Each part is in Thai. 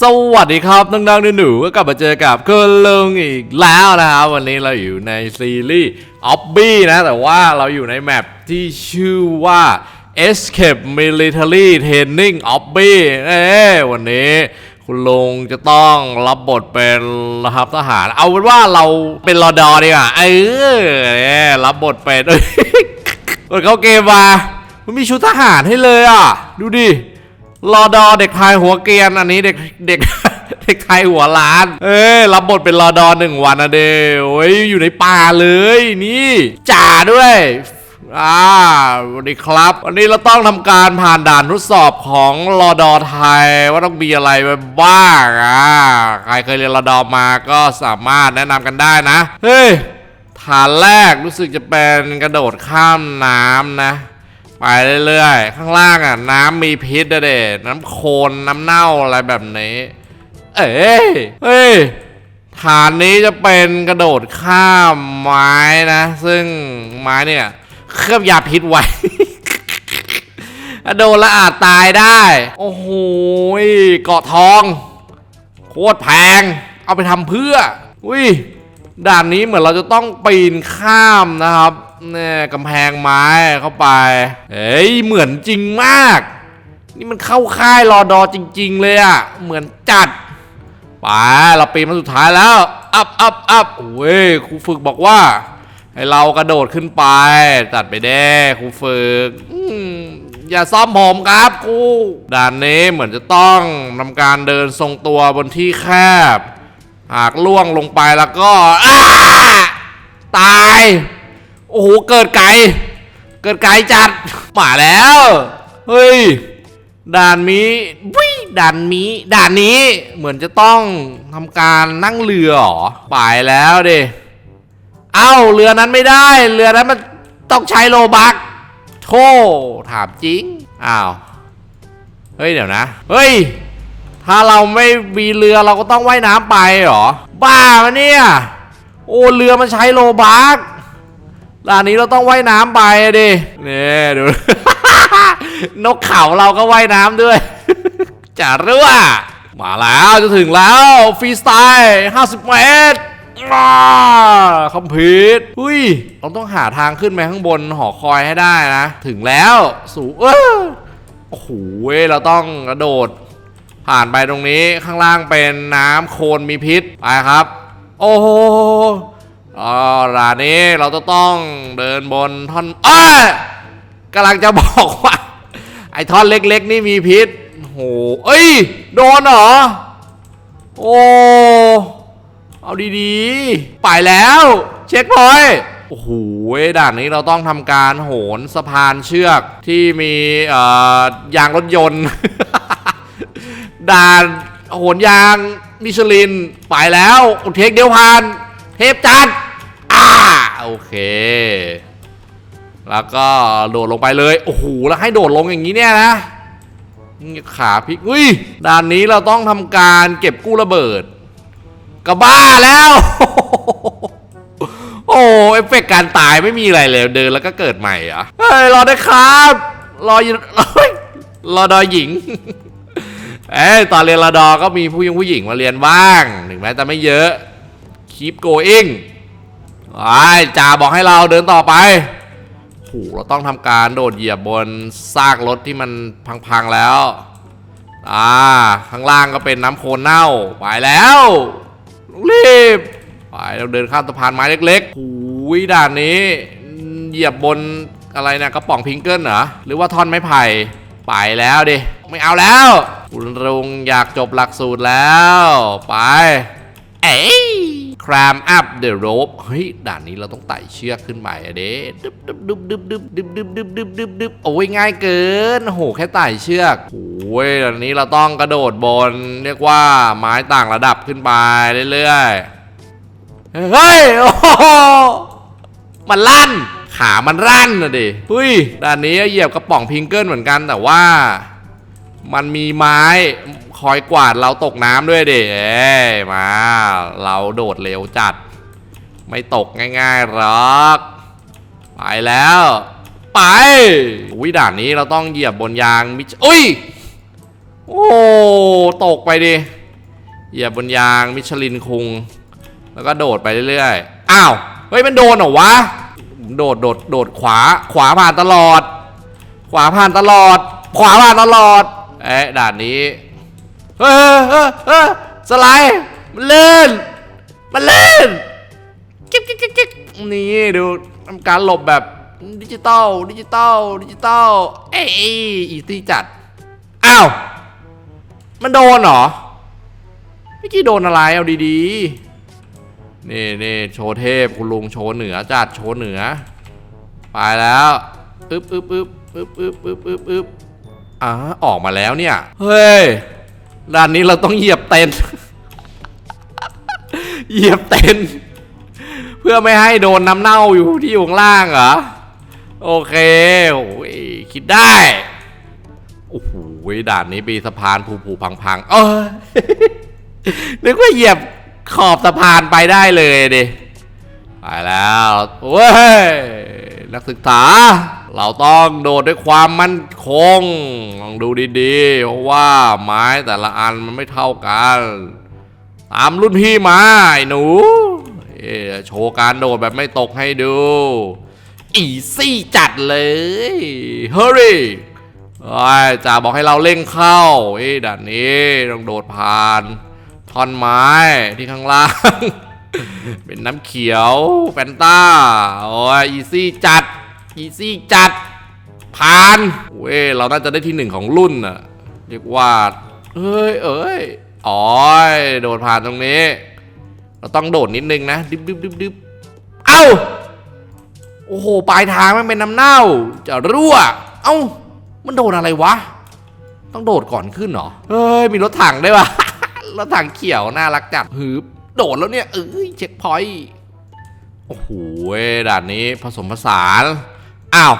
สวัสดีครับน้องๆหนูๆก็กลับมาเจอกับคุณลุงอีกแล้วนะครับวันนี้เราอยู่ในซีรีส์ออบบี้นะ แต่ว่าเราอยู่ในแมปที่ชื่อว่า Escape Military Training Obby เอ้วันนี้คุณลุงจะต้องรับบทเป็นนะครับทหาร เอาเป็นว่าเราเป็นรอดอดีกว่าเออรับบทเป็นเปิดเข้าเกมมามันมีชุดทหารให้เลยอะ ดูดิ รอดอเด็กพายหัวเกรียนอันนี้เด็กเด็กเด็กไทยหัวล้าน เอ้ยรับบทเป็นรอดอหนึ่งวันนะเดโอ้ยอยู่ในป่าเลยนี่จ่าด้วยอ่าสวัสดีครับ วันนี้เราต้องทำการผ่านด่านทดสอบของรอดอไทย ว่าต้องมีอะไรบ้างอ่าใครเคยเรียนรอดอมาก็สามารถแนะนำกันได้นะ เฮ้ยฐานแรกรู้สึกจะเป็นกระโดดข้ามน้ำนะ ไปเรื่อยๆ ข้างล่างอะ น้ำมีพิษเด็น้ำโคลนน้ำเน่าอะไรแบบนี้ เอ้ยเฮ้ยฐานนี้จะเป็นกระโดดข้ามไม้นะ ซึ่งไม้เนี่ย เคลือบยาพิษไว้โดนละอาจตายได้ โอ้โหเกาะทอง โคตรแพง เอาไปทำเพื่อ อุ้ยด่านนี้เหมือนเราจะต้องปีนข้ามนะครับ เนี่กำแพงไม้เข้าไป เฮ้ยเหมือนจริงมาก นี่มันเข้าค่ายรอดอจริง ๆ เลยอะเหมือนจัดไปเราปีนมาสุดท้ายแล้วอัพอัพอัพโอ้ยครูฝึกบอกว่า ให้เรากระโดดขึ้นไป ตัดไปแด้ครูฝึกอย่าซ้อมผมครับครูด่านนี้เหมือนจะต้องทำการเดินทรงตัวบนที่แคบ หากล่วงลงไปแล้วก็ตาย โอ้โห เกิดไกล เกิดไกลจัด มาแล้ว เฮ้ย ด่านนี้วิด่านนี้ ด่านนี้ เหมือนจะต้องทำการนั่งเรือเหรอไปแล้วดิ เอ้า เรือนั้นไม่ได้ เรือนั้นมันต้องใช้โลบักโธ่ถามจริง อ้าว เฮ้ย เดี๋ยวนะ เฮ้ย ถ้าเราไม่มีเรือเราก็ต้องว่ายน้ำไปเหรอ บ้ามะเนี่ย โอ้ เรือมันใช้โลบัก ด่านนี้เราต้องว่ายน้ำไปอะดิเนี่ยดู นกเขาเราก็ว่ายน้ำด้วย จะรั่วมาแล้วจะถึงแล้วฟรีสไตล์50 เมตรมาคอมพิวต์อุ้ยเราต้องหาทางขึ้นไปข้างบนหอคอยให้ได้นะ ถึงแล้วสูเออโอ้โหเว้ยเราต้องกระโดด ผ่านไปตรงนี้ข้างล่างเป็นน้ำโคลนมีพิษ ไปครับ โอ้โห อ๋อร้านนี้เราจะต้องเดินบนท่อนเอ้ยกำลังจะบอกว่า ไอ้ท่อนเล็กๆ นี่มีพิษโหเอ้ย โดนเหรอ โอ้ เอาดีๆ ไปแล้ว เช็คพอยโอ้โหด่านนี้เราต้องทำการโหนสะพานเชือกที่มีเอ่อยางรถยนต์ ด่านโหนยางมิชลิน ไปแล้วเทคเดียวผ่าน เทพจัดอ่าโอเค แล้วก็โดดลงไปเลย โอ้โห แล้วให้โดดลงอย่างนี้เนี่ยนะขาพลิกอุ้ยด่านนี้เราต้องทำการเก็บกู้ระเบิดกระบ้าแล้ว โอ้เอฟเฟกต์การตายไม่มีอะไรเลยเดินแล้วก็เกิดใหม่เหรอะเฮ้ยรอได้ครับ รออยู่รอดอหญิง เอ้ยตอนเรียนรอดอก็มีผู้หญิงผู้หญิงมาเรียนบ้าง ถึงแม้จะไม่เยอะ keep going ไอ้จ่าบอกให้เราเดินต่อไปโหเราต้องทำการโดดเหยียบบนซากรถที่มันพังๆแล้ว อ่า ข้างล่างก็เป็นน้ำโคลนเน่า ไปแล้วรีบ ไปเราเดินข้ามสะพานไม้เล็กๆหูยด่านนี้ เหยียบบนอะไรนะกระป๋องพิงเกิลเหรอ หรือว่าท่อนไม้ไผ่ไปแล้วดิ ไม่เอาแล้วคุณลุงอยากจบหลักสูตรแล้ว ไป เอ้ ครามอัพเดอะโรปเฮ้ย ด่านนี้เราต้องไต่เชือกขึ้นไปอะเด้ดึบดึบดึบดึบดึบดึบดึบดึบดึบดึบดึบโอ้ยง่ายเกินโอ้โหแค่ไต่เชือกโอ้ยด่านนี้เราต้องกระโดดบน เรียกว่าไม้ต่างระดับขึ้นไปเรื่อยๆเฮ้ยโอ้โหมันลั่นขามันรั่นนะดิหุ้ยด่านนี้เหยียบกระป๋องพิงเกิลเหมือนกันแต่ว่า มันมีไม้ อยกวาดเราตกน้ำด้วยดิเอ้มา เราโดดเร็วจัด ไม่ตกง่ายๆหรอก ไปแล้ว ไปอุ้ยด่านนี้เราต้องเหยียบบนยางมิชอุ้ย โอ้ ตกไปดิ เหยียบบนยางมิชลินคุง แล้วก็โดดไปเรื่อยๆ อ้าว เฮ้ย มันโดนเหรอวะ โดด โดด โดดขวา ขวาผ่านตลอด ขวาผ่านตลอด ขวาผ่านตลอด เอ๊ะ ด่านนี้ เออเออเออสไลด์มันเล่น มันเล่นจิ๊กจิ๊กจิ๊กจิ๊กนี่ดูทำการหลบแบบดิจิตอลดิจิตอลดิจิตอลเอ้ยอีที่จัด อ้าว มันโดนเหรอไม่กี้โดนอะไรเอาดีๆ นี่นี่โชว์เทพคุณลุงโชว์เหนือจัดโชว์เหนือ ไปแล้วอึ๊บอึ๊บอึ๊บอึ๊บอึ๊บอึ๊บอึ๊บอ่าออกมาแล้วเนี่ย เฮ้ย ด้านนี้เราต้องเหยียบเต็นเหยียบเต็นเพื่อไม่ให้โดนน้ำเน่าอยู่ที่อยู่ข้างล่างเหรอ โอเคโอ้ยคิดได้ โอ้โหด่านนี้มีสะพานผูผูพังพังๆเออนึกว่าเหยียบขอบสะพานไปได้เลยดิไปแล้วเว้ยนักศึกษา เราต้องโดดด้วยความมั่นคงลองดูดีๆ เพราะว่าไม้แต่ละอันมันไม่เท่ากัน ตามรุ่นพี่มาไอ้หนูเอโชว์การโดดแบบไม่ตกให้ดู อีซี่จัดเลยเฮ้ยไอ้ยจ่าบอกให้เราเร่งเข้าเอ้ด่านนี้ต้องโดดผ่านท่อนไม้ที่ข้างล่าง เป็นน้ำเขียวแฟนต้า โอ้ยอีซี่จัด อีซี่จัดผ่านเว้ยเราน่าจะได้ที่หนึ่งของรุ่นน่ะเรียกว่าเอ้ยเอ้ยอ๋อยโดดผ่านตรงนี้ เราต้องโดดนิดนึงนะดิบดิบดิบดิบเอ้าโอ้โหปลายทางมันเป็นน้ำเน่า จะรั่ว เอ้ามันโดนอะไรวะ ต้องโดดก่อนขึ้นเหรอเฮ้ยมีรถถังได้วยวะรถถังเขียวน่ารักจัดหืบโดดแล้วเนี่ยเอ้ยเช็คพอยต์โอ้โหด่านนี้ผสมผสาน อ้าว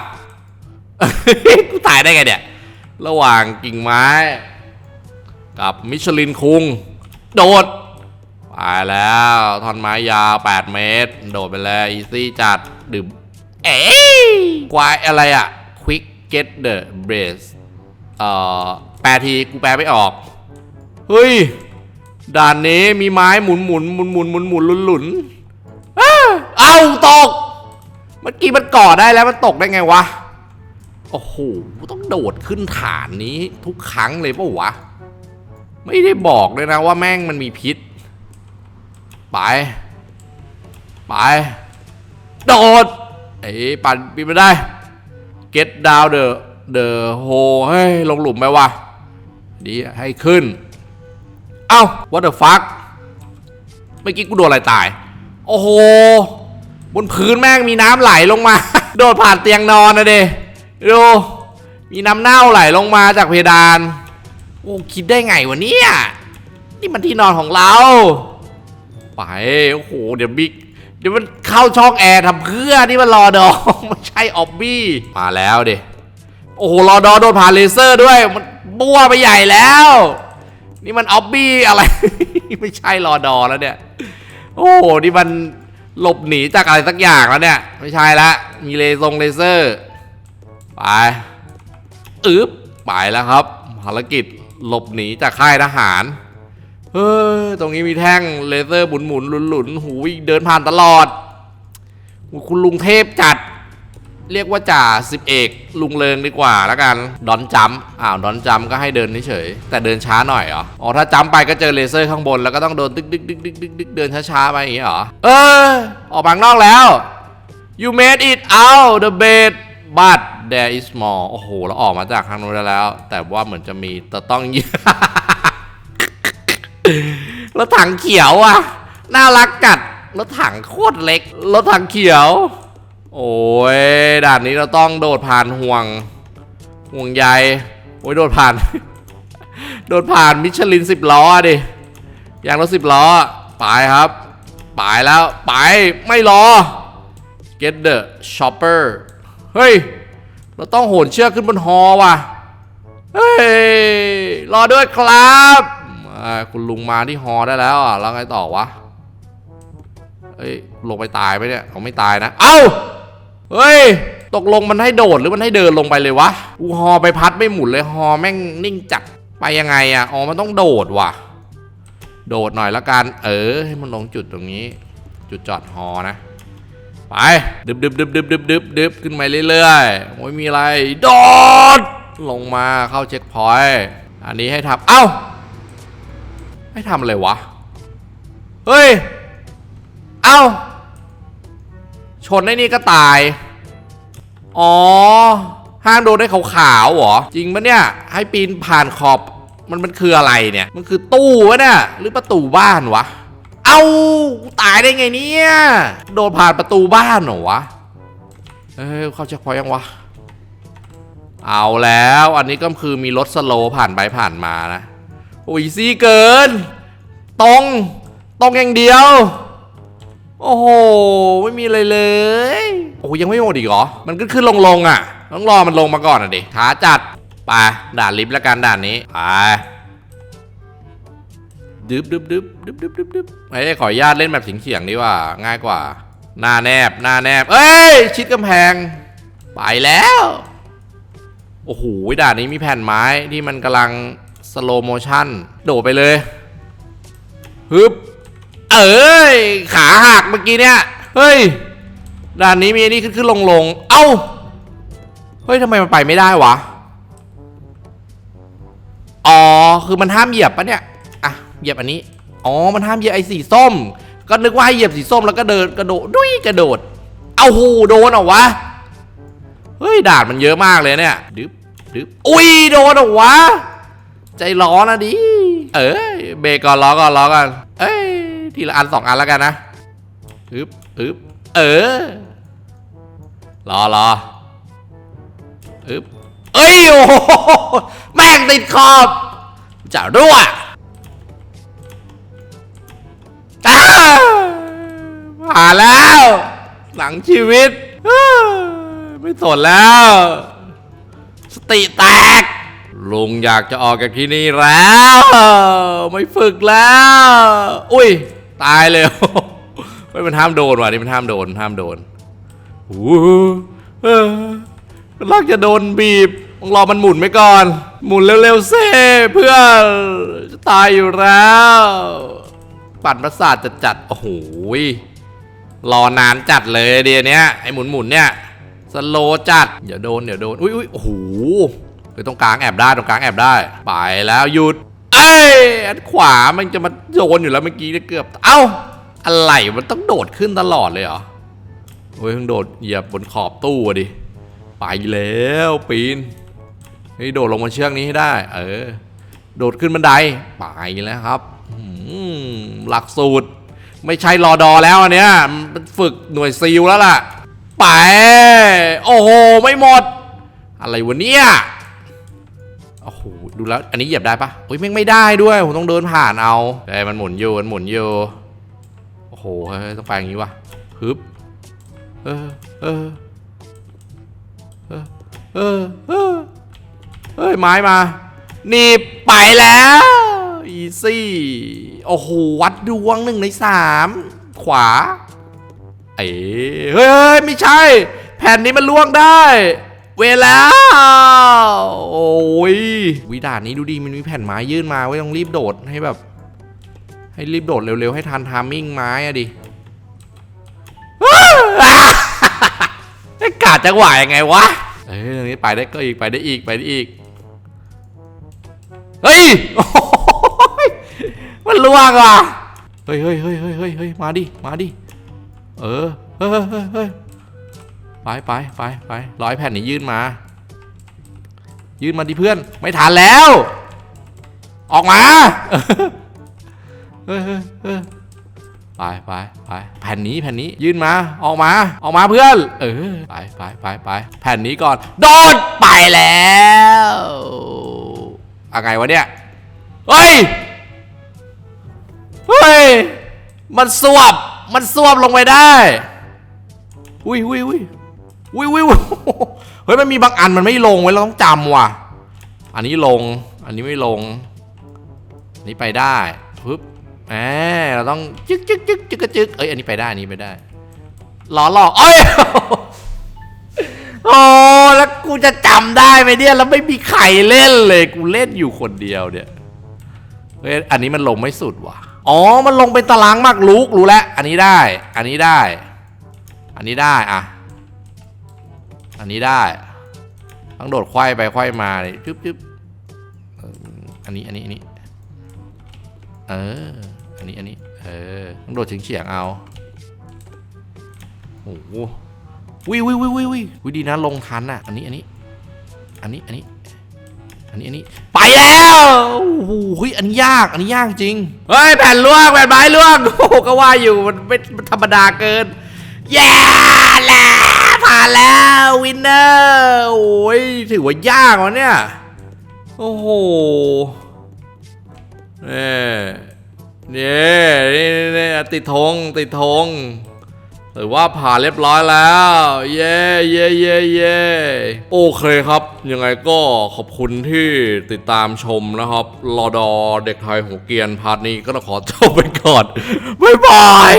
กูตายได้ไงเนี่ย ระหว่างกิ่งไม้ กับมิชลินคุง โดด ไปแล้วท่อนไม้ยาว 8 เมตร โดดไปเลยอีซี่จัดดื่มเอ๊ควายอะไรอะ quick get the brace เอ่อแปลทีกูแปลไม่ออก เฮ้ย ด่านนี้มีไม้หมุนหมุนหมุนหมุนหมุนหมุนหลุนหลุนอ้าเอาตก มื่อกี้มันก่อได้แล้วมันตกได้ไงวะ โอ้โห ต้องโดดขึ้นฐานนี้ทุกครั้งเลยปะวะ ไม่ได้บอกเลยนะว่าแม่งมันมีพิษ ไป ไป โดดไอ้ยปั่นปีนไม่ได้ get down the the hole เฮ้ย ลงหลุมไหมวะดีให้ขึ้น เอ้า what the fuck เมื่อกี้กูโดนอะไรตาย โอ้โห บนพื้นแม่งมีน้ำไหลลงมา โดดผ่านเตียงนอนนะเดดูมีน้ำเน่าไหลลงมาจากเพดาน โอ้คิดได้ไงวะเนี่ยนี่มันที่นอนของเรา ไปโอ้โหเดี๋ยวบิ๊กเดี๋ยวมันเข้าช่องแอร์ทำเพื่อนี่มันรอดอไม่ใช่ออบบี้มาแล้วเดโอ้โหรอดอโดนผ่านเลเซอร์ด้วย มันบัวไปใหญ่แล้ว นี่มันออบบี้อะไร ไม่ใช่รอดอแล้วเนี่ย โอ้โหนี่มัน หลบหนีจากอะไรสักอย่างแล้วเนี่ย ไม่ใช่ละ มีเลซงเลเซอร์ ไปอึ๊บไปแล้วครับ ภารกิจหลบหนีจากค่ายทหาร เฮ้ย ตรงนี้มีแท่งเลเซอร์หมุนหมุนหลุนหลุนหูเดินผ่านตลอด คุณลุงเทพจัด เรียกว่าจ่าสิบเอกลุงเริงดีกว่าแล้วกันดอนจัมอ้าวดอนจัมก็ให้เดินเฉยแต่เดินช้าหน่อยเหรออ๋อถ้าจัมไปก็เจอเลเซอร์ข้างบนแล้วก็ต้องโดนดึกดึกดึกดึกดึกดึกเดินช้าๆไปอย่างงี้เหรอเออออกมางนอกแล้ว you made it out the bed but there is more โอ้โหเราออกมาจากทางนู้นได้แล้ว แต่ว่าเหมือนจะมีแต่ต้องรถถังเขียวอะน่ารักจัดรถถังโคตรเล็กรถถังเขียว โอ้ยด่านนี้เราต้องโดดผ่านห่วง ห่วงใยโอ้ยโดดผ่าน โดดผ่านมิชลินสิบล้อดิยางรถสิบล้อไปครับไปแล้วไปไม่รอ get the chopper เฮ้ย เราต้องโหนเชือกขึ้นบนฮอว่ะ เฮ้ย รอด้วยครับคุณลุงมาที่ฮอได้แล้วอะแล้วไงต่อวะเอ้ย ลงไปตายไหมเนี่ยเขาไม่ตายนะ เอ้า เฮ้ย ตกลงมันให้โดดหรือมันให้เดินลงไปเลยวะอูฮอไปพัดไม่หมุนเลยฮอแม่งนิ่งจัดไปยังไงอะอ๋อมันต้องโดดว่ะ โดดหน่อยละกัน เออ ให้มันลงจุดตรงนี้ จุดจอดฮอนะ ไป ดึบดึบดึบดึบดึบดึบดึบขึ้นมาเรื่อยๆไม่มีอะไร โดด ลงมาเข้าเช็คพอยต์ อันนี้ให้ทำเอ้า ให้ทำอะไรวะ เฮ้ย เอ้า ชนไอ้นี่ก็ตาย อ๋อ ห้างโดนได้ขาวๆเหรอ จริงปะเนี่ย ให้ปีนผ่านขอบ มันมันคืออะไรเนี่ย มันคือตู้วะเนี่ยหรือประตูบ้านวะ เอ้าตายได้ไงเนี่ย โดนผ่านประตูบ้านเหรอวะ เอ้ยเข้าเช็คพอยยังวะ เอาแล้ว อันนี้ก็คือมีรถสโลว์ผ่านไปผ่านมานะ โอ้ยซี่เกิน ตรง ตรงอย่างเดียว โอ้โห ไม่มีอะไรเลย โอ้ยังไม่หมดอีกเหรอ มันก็ขึ้นลงลงอะ ต้องรอมันลงมาก่อนอะดิช้าจัด ไป ด่านลิฟต์แล้วกันด่านนี้ไปดึบดึบดึบดึบดึบดึบดึบไอ้ขออนุญาตเล่นแบบเฉียงๆดีกว่า ง่ายกว่า หน้าแนบ หน้าแนบ เอ้ย ชิดกำแพง ไปแล้ว โอ้โห ด่านนี้มีแผ่นไม้ที่มันกำลังสโลโมชั่น โดดไปเลย ฮึบ เอ้ยขาหักเมื่อกี้เนี่ย เฮ้ย ด่านนี้มีอันนี่ขึ้นขึ้นลงลงเอ้า เฮ้ยทำไมมันไปไม่ได้วะ อ๋อ คือมันห้ามเหยียบปะเนี่ย อะ เหยียบอันนี้ อ๋อ มันห้ามเหยียบไอ้สีส้ม ก็นึกว่าให้เหยียบสีส้มแล้วก็เดินกระโดดดุ้ยกระโดด เอาหูโดนเหรอวะ เฮ้ยด่านมันเยอะมากเลยเนี่ย ดึบดึบอุ้ยโดนเหรอวะ ใจร้อนนะดิ เอ้ยเบรกก่อนล้อก่อนล้อก่อนเอ้ย ทีละอันสองอันแล้วกันนะอึบอึบเออ รอรออึบเอ้ยโอ้แม่งติดขอบจะรั่วอ้าผ่านแล้ว หลังชีวิต ไม่สนแล้ว สติแตก ลุงอยากจะออกจากที่นี่แล้ว ไม่ฝึกแล้ว อุ้ย ตายเลยไม่มันห้ามโดนว่ะนี่มันห้ามโดนห้ามโดนโอ้โหเออมันลักจะโดนบีบต้องรอมันหมุนไปก่อน หมุนเร็วๆเซ่เพื่อนจะตายอยู่แล้ว ปั่นประสาทจัดจัดๆโอ้โหรอนานจัดเลยเดียเนี้ยไอหมุนหมุนเนี่ยสโลว์จัดเดี๋ยวโดนเดี๋ยวโดนอุ้ยอุ้ยโอ้โหไปตรงกลางแอบได้ตรงกลางแอบได้ ไปแล้วหยุด ยอันขวามันจะมาโดนอยู่แล้วเมื่อกี้เนี่ยเกือบ เอ้า อะไรมันต้องโดดขึ้นตลอดเลยเหรอเฮ้ยเพิ่งโดดเหยียบบนขอบตู้อะดิ ไปแล้วปีนเฮ้โดดลงมาเชือกนี้ให้ได้ เออ โดดขึ้นบันได ไปแล้วครับหลักสูตร ไม่ใช่รอดอแล้วอันเนี้ยมันฝึกหน่วยซีลแล้วล่ะ ไป โอ้โห ไม่หมด อะไรวะเนี่ย ดูแล้ว อันนี้เหยียบได้ปะโอ้ยแม่งไม่ได้ด้วย ผมต้องเดินผ่านเอาแต่มันหมุนอยู่มันหมุนอยู่โอ้โหต้องไปอย่างนี้วะฮึบเออเออเออเออเฮ้ยไม้มานี่ไปแล้วอีซี่โอ้โหวัดดวงหนึ่งในสามขวาเอ้ยเฮ้ยเฮ้ยไม่ใช่ แผ่นนี้มันล่วงได้ เวลา โอ้ยวิดานนี้ดูดีมันมีแผ่นไม้ยื่นมาไว้ต้องรีบโดดให้แบบ ให้รีบโดดเร็วๆ ให้ทันทามมิ่งไม้อะดิไอ้กาดจังหวะยังไงวะ เอ้ยตรงนี้ไปได้ก็อีกไปได้อีกไปได้อีก เฮ้ย มันล่วงว่ะ เฮ้ยเฮ้ยเฮ้ยเฮ้ยเฮ้ยมาดิ มาดิ เออเฮ้ยเฮ้ยเฮ้ย ไปไปไปไปร้อยแผ่นนี้ยื่นมา ยื่นมาดิเพื่อน ไม่ทันแล้ว ออกมาไปไปไปแผ่นนี้แผ่นนี้ยื่นมา ออกมา ออกมาเพื่อน เออไปไปไปไปแผ่นนี้ก่อน โดดไปแล้วอะไรวะเนี่ย เฮ้ย เฮ้ย มันสวบ มันสวบลงไปได้ อุ้ยอุ้ยอุ้ย อุ้ยอุ้ยอุ้ยเฮ้ยมันมีบางอันมันไม่ลงไว้เราต้องจำว่ะ อันนี้ลง อันนี้ไม่ลงนนี้ไปได้ปึ๊บแหมเราต้องจึ๊กจึ๊กจึ๊กจึ๊กจึ๊กเอ้ยอันนี้ไปได้อันนี้ไปได้หลอหลอกเอ้ยโอ้แล้วกูจะจำได้ไหมเนี่ยแล้วไม่มีใครเล่นเลยกูเล่นอยู่คนเดียวเนี่ยเฮ้ยอันนี้มันลงไม่สุดว่ะอ๋อ มันลงเป็นตารางมากลุกรู้แล้ว อันนี้ได้ อันนี้ได้ อันนี้ได้ อะ อันนี้ได้ต้องโดดควายไปควายมาเลยจึ๊บจึ๊บอันนี้อันนี้อันนี้เอออันนี้อันนี้เออต้องโดดเฉียงเฉียงเอาโอ้โหวิววิววิววิววิดีนะลงทันอะ อันนี้อันนี้ อันนี้อันนี้อันนี้อันนี้ไปแล้วโอ้โหเฮ้ยอันนี้ยากอันนี้ยากจริงเฮ้ยแผ่นล่วงแผ่นไม้ล่วงโอ้ก็ว่าอยู่มันไม่ธรรมดาเกินแย่แล้ว ผ่านแล้ววินเนอร์โอ้ยถือว่ายากวะเนี่ย โอ้โหเนี่ยนี่นี่นี่ติดธงติดธงถือว่าผ่านเรียบร้อยแล้ว เย้เย้เย้เย้โอเคครับ ยังไงก็ขอบคุณที่ติดตามชมนะครับรอดอเด็กไทยหัวเกียนพาร์ทนี้ก็ต้องขอจบไปก่อน บ๊ายบาย